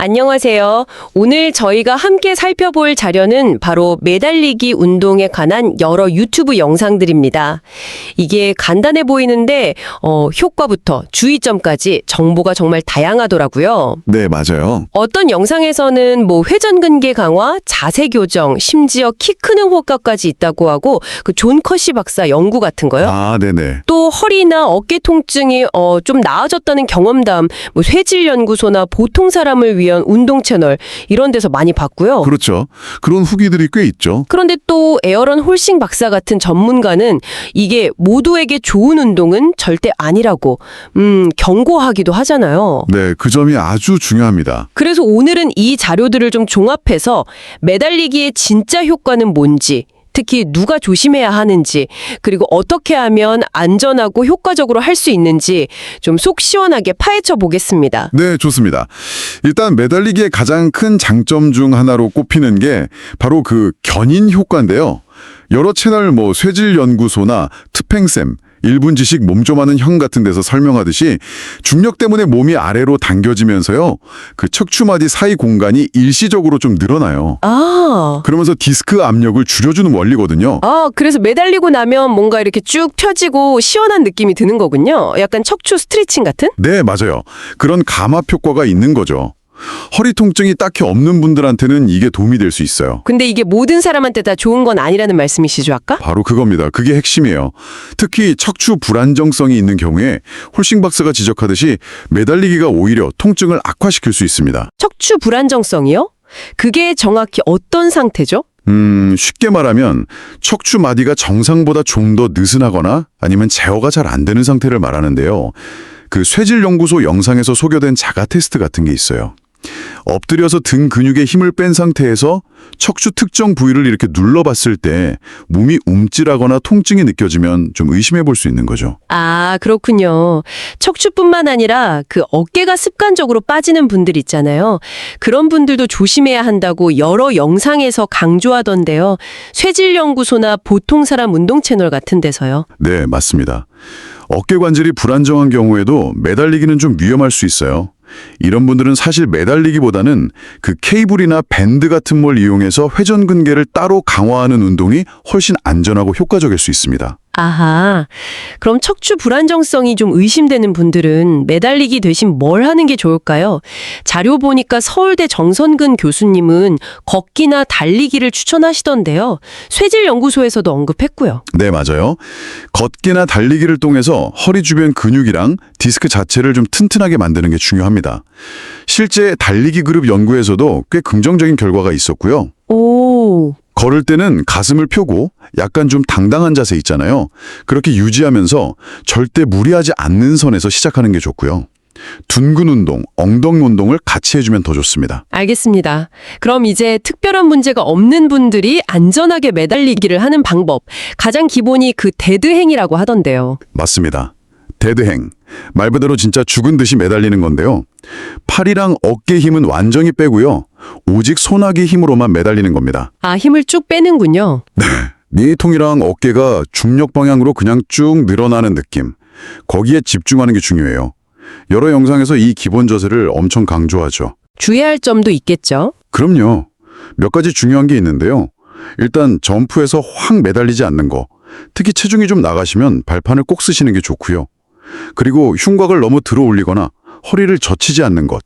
안녕하세요. 오늘 저희가 함께 살펴볼 자료는 바로 매달리기 운동에 관한 여러 유튜브 영상들입니다. 이게 간단해 보이는데 어, 효과부터 주의점까지 정보가 정말 다양하더라고요. 네, 맞아요. 어떤 영상에서는 뭐 회전근개 강화, 자세 교정, 심지어 키 크는 효과까지 있다고 하고 그 존 커시 박사 연구 같은 거요. 아, 네네. 또 허리나 어깨 통증이 어, 좀 나아졌다는 경험담, 뭐 쇠질 연구소나 보통 사람을 위한 운동 채널 이런 데서 많이 봤고요. 그렇죠. 그런 후기들이 꽤 있죠. 그런데 또 에어런 홀싱 박사 같은 전문가는 이게 모두에게 좋은 운동은 절대 아니라고 음, 경고하기도 하잖아요. 네, 그 점이 아주 중요합니다. 그래서 오늘은 이 자료들을 좀 종합해서 매달리기의 진짜 효과는 뭔지 특히 누가 조심해야 하는지 그리고 어떻게 하면 안전하고 효과적으로 할 수 있는지 좀 속 시원하게 파헤쳐 보겠습니다. 네, 좋습니다. 일단 매달리기의 가장 큰 장점 중 하나로 꼽히는 게 바로 그 견인 효과인데요. 여러 채널 뭐 쇠질연구소나 트팽쌤, 일분 지식 몸좀 하는 형 같은 데서 설명하듯이 중력 때문에 몸이 아래로 당겨지면서요. 그 척추마디 사이 공간이 일시적으로 좀 늘어나요. 아. 그러면서 디스크 압력을 줄여주는 원리거든요. 아, 그래서 매달리고 나면 뭔가 이렇게 쭉 펴지고 시원한 느낌이 드는 거군요. 약간 척추 스트레칭 같은? 네, 맞아요. 그런 감압 효과가 있는 거죠. 허리 통증이 딱히 없는 분들한테는 이게 도움이 될 수 있어요. 근데 이게 모든 사람한테 다 좋은 건 아니라는 말씀이시죠, 아까? 바로 그겁니다. 그게 핵심이에요. 특히 척추 불안정성이 있는 경우에 홀싱 박사가 지적하듯이 매달리기가 오히려 통증을 악화시킬 수 있습니다. 척추 불안정성이요? 그게 정확히 어떤 상태죠? 음, 쉽게 말하면 척추 마디가 정상보다 좀 더 느슨하거나 아니면 제어가 잘 안 되는 상태를 말하는데요. 그 쇠질 연구소 영상에서 소개된 자가 테스트 같은 게 있어요. 엎드려서 등 근육에 힘을 뺀 상태에서 척추 특정 부위를 이렇게 눌러봤을 때 몸이 움찔하거나 통증이 느껴지면 좀 의심해 볼 수 있는 거죠. 아, 그렇군요. 척추뿐만 아니라 그 어깨가 습관적으로 빠지는 분들 있잖아요. 그런 분들도 조심해야 한다고 여러 영상에서 강조하던데요. 쇠질연구소나 보통 사람 운동 채널 같은 데서요. 네, 맞습니다. 어깨 관절이 불안정한 경우에도 매달리기는 좀 위험할 수 있어요. 이런 분들은 사실 매달리기보다는 그 케이블이나 밴드 같은 걸 이용해서 회전 근개를 따로 강화하는 운동이 훨씬 안전하고 효과적일 수 있습니다. 아하. 그럼 척추 불안정성이 좀 의심되는 분들은 매달리기 대신 뭘 하는 게 좋을까요? 자료 보니까 서울대 정선근 교수님은 걷기나 달리기를 추천하시던데요. 쇠질연구소에서도 언급했고요. 네, 맞아요. 걷기나 달리기를 통해서 허리 주변 근육이랑 디스크 자체를 좀 튼튼하게 만드는 게 중요합니다. 실제 달리기 그룹 연구에서도 꽤 긍정적인 결과가 있었고요. 오. 걸을 때는 가슴을 펴고 약간 좀 당당한 자세 있잖아요. 그렇게 유지하면서 절대 무리하지 않는 선에서 시작하는 게 좋고요. 둔근 운동, 엉덩이 운동을 같이 해주면 더 좋습니다. 알겠습니다. 그럼 이제 특별한 문제가 없는 분들이 안전하게 매달리기를 하는 방법. 가장 기본이 그 데드행이라고 하던데요. 맞습니다. 데드행. 말 그대로 진짜 죽은 듯이 매달리는 건데요. 팔이랑 어깨 힘은 완전히 빼고요. 오직 손아귀 힘으로만 매달리는 겁니다. 아, 힘을 쭉 빼는군요. 니통이랑 어깨가 중력 방향으로 그냥 쭉 늘어나는 느낌. 거기에 집중하는 게 중요해요. 여러 영상에서 이 기본 자세를 엄청 강조하죠. 주의할 점도 있겠죠? 그럼요. 몇 가지 중요한 게 있는데요. 일단 점프해서 확 매달리지 않는 거. 특히 체중이 좀 나가시면 발판을 꼭 쓰시는 게 좋고요. 그리고 흉곽을 너무 들어 올리거나 허리를 젖히지 않는 것.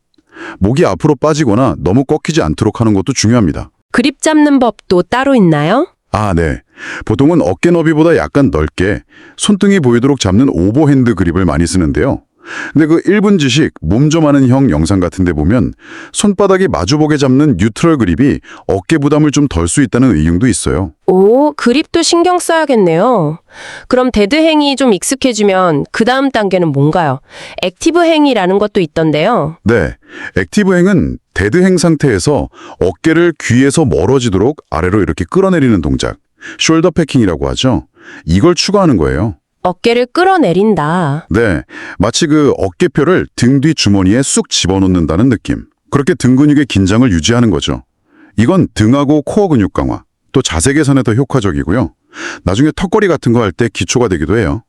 목이 앞으로 빠지거나 너무 꺾이지 않도록 하는 것도 중요합니다. 그립 잡는 법도 따로 있나요? 아, 네. 보통은 어깨 너비보다 약간 넓게 손등이 보이도록 잡는 오버핸드 그립을 많이 쓰는데요. 근데 그 1분 지식 몸좀 하는 형 영상 같은 데 보면 손바닥이 마주보게 잡는 뉴트럴 그립이 어깨 부담을 좀 덜 수 있다는 의견도 있어요. 오, 그립도 신경 써야겠네요. 그럼 데드행이 좀 익숙해지면 그 다음 단계는 뭔가요? 액티브행이라는 것도 있던데요. 네. 액티브 행은 데드 행 상태에서 어깨를 귀에서 멀어지도록 아래로 이렇게 끌어내리는 동작. 숄더 패킹이라고 하죠. 이걸 추가하는 거예요. 어깨를 끌어내린다. 네, 마치 그 어깨뼈를 등 뒤 주머니에 쑥 집어넣는다는 느낌. 그렇게 등 근육의 긴장을 유지하는 거죠. 이건 등하고 코어 근육 강화, 또 자세 개선에 더 효과적이고요. 나중에 턱걸이 같은 거 할 때 기초가 되기도 해요.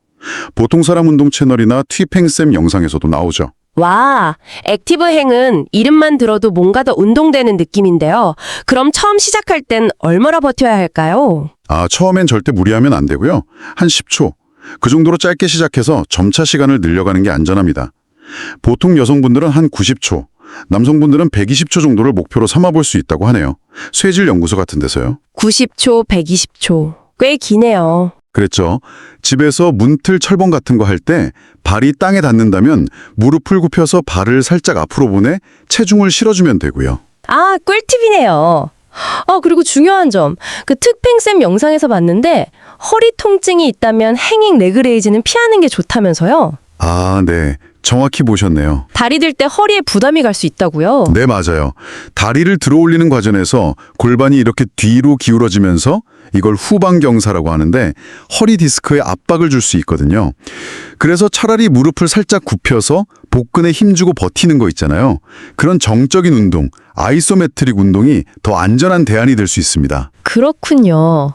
보통 사람 운동 채널이나 튀팽쌤 영상에서도 나오죠. 와, 액티브 행은 이름만 들어도 뭔가 더 운동되는 느낌인데요. 그럼 처음 시작할 땐 얼마나 버텨야 할까요? 아, 처음엔 절대 무리하면 안 되고요. 한 10초. 그 정도로 짧게 시작해서 점차 시간을 늘려가는 게 안전합니다. 보통 여성분들은 한 90초, 남성분들은 120초 정도를 목표로 삼아볼 수 있다고 하네요. 쇠질 연구소 같은 데서요. 90초, 120초. 꽤 기네요. 그랬죠. 집에서 문틀 철봉 같은 거 할 때 발이 땅에 닿는다면 무릎을 굽혀서 발을 살짝 앞으로 보내 체중을 실어주면 되고요. 아, 꿀팁이네요. 어, 그리고 중요한 점. 그 특팽쌤 영상에서 봤는데 허리 통증이 있다면 행잉 레그레이즈는 피하는 게 좋다면서요. 아, 네. 정확히 보셨네요. 다리 들 때 허리에 부담이 갈 수 있다고요. 네, 맞아요. 다리를 들어 올리는 과정에서 골반이 이렇게 뒤로 기울어지면서 이걸 후방경사라고 하는데 허리 디스크에 압박을 줄 수 있거든요. 그래서 차라리 무릎을 살짝 굽혀서 복근에 힘주고 버티는 거 있잖아요. 그런 정적인 운동, 아이소메트릭 운동이 더 안전한 대안이 될 수 있습니다. 그렇군요.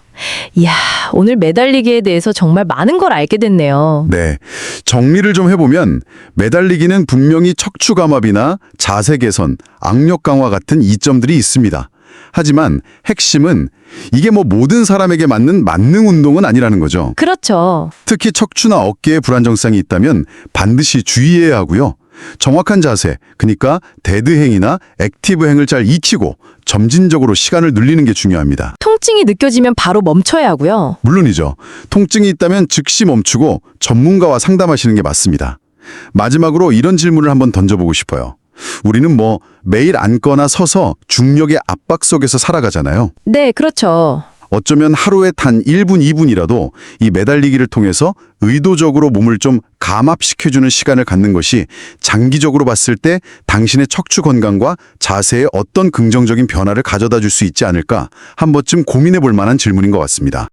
이야, 오늘 매달리기에 대해서 정말 많은 걸 알게 됐네요. 네. 정리를 좀 해보면 매달리기는 분명히 척추 감압이나 자세 개선, 악력 강화 같은 이점들이 있습니다. 하지만 핵심은 이게 뭐 모든 사람에게 맞는 만능 운동은 아니라는 거죠. 그렇죠. 특히 척추나 어깨에 불안정성이 있다면 반드시 주의해야 하고요. 정확한 자세, 그러니까 데드행이나 액티브행을 잘 익히고 점진적으로 시간을 늘리는 게 중요합니다. 통증이 느껴지면 바로 멈춰야 하고요. 물론이죠. 통증이 있다면 즉시 멈추고 전문가와 상담하시는 게 맞습니다. 마지막으로 이런 질문을 한번 던져보고 싶어요. 우리는 뭐 매일 앉거나 서서 중력의 압박 속에서 살아가잖아요. 네, 그렇죠. 어쩌면 하루에 단 1분, 2분이라도 이 매달리기를 통해서 의도적으로 몸을 좀 감압시켜주는 시간을 갖는 것이 장기적으로 봤을 때 당신의 척추 건강과 자세에 어떤 긍정적인 변화를 가져다 줄 수 있지 않을까 한 번쯤 고민해 볼 만한 질문인 것 같습니다.